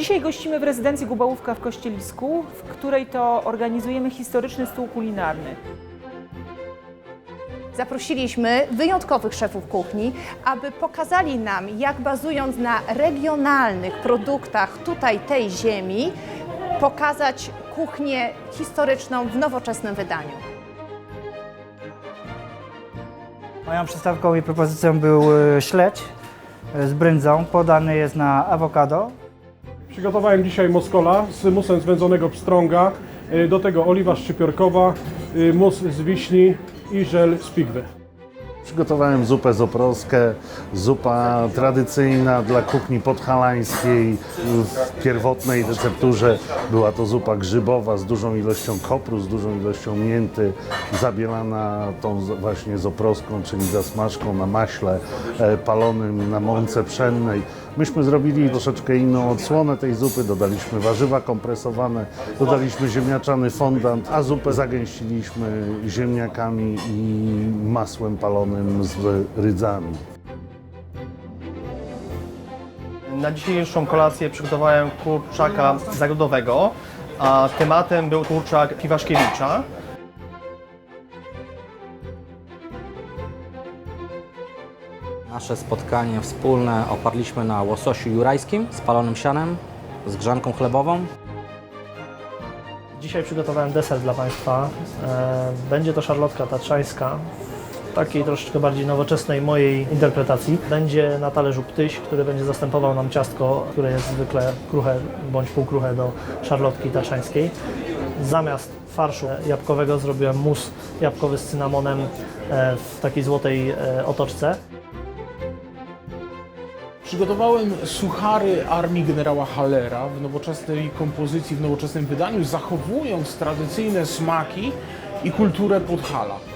Dzisiaj gościmy w rezydencji Gubałówka w Kościelisku, w której to organizujemy historyczny stół kulinarny. Zaprosiliśmy wyjątkowych szefów kuchni, aby pokazali nam, jak bazując na regionalnych produktach tutaj tej ziemi, pokazać kuchnię historyczną w nowoczesnym wydaniu. Moją przystawką i propozycją był e, śledź e, z brędzą. Podany jest na awokado. Przygotowałem dzisiaj moskola z musem z wędzonego pstrąga, y, do tego oliwa szczypiorkowa, y, mus z wiśni i żel z pigwy. Przygotowałem zupę zoprowskę, zupa tradycyjna dla kuchni podhalańskiej. W pierwotnej recepturze była to zupa grzybowa z dużą ilością kopru, z dużą ilością mięty, zabielana tą z- właśnie zoprowską, czyli zasmażką na maśle e, palonym na mące pszennej. Myśmy zrobili troszeczkę inną odsłonę tej zupy, dodaliśmy warzywa kompresowane, dodaliśmy ziemniaczany fondant, a zupę zagęściliśmy ziemniakami i masłem palonym z rydzami. Na dzisiejszą kolację przygotowałem kurczaka zagrodowego, a tematem był kurczak Piwaszkiewicza. Nasze spotkanie wspólne oparliśmy na łososiu jurajskim z palonym sianem, z grzanką chlebową. Dzisiaj przygotowałem deser dla Państwa. E, Będzie to szarlotka tatrzańska w takiej troszeczkę bardziej nowoczesnej mojej interpretacji. Będzie na talerzu ptyś, który będzie zastępował nam ciastko, które jest zwykle kruche bądź półkruche do szarlotki tatrzańskiej. Zamiast farszu jabłkowego zrobiłem mus jabłkowy z cynamonem e, w takiej złotej e, otoczce. Przygotowałem suchary armii generała Hallera w nowoczesnej kompozycji, w nowoczesnym wydaniu, zachowując tradycyjne smaki i kulturę Podhala.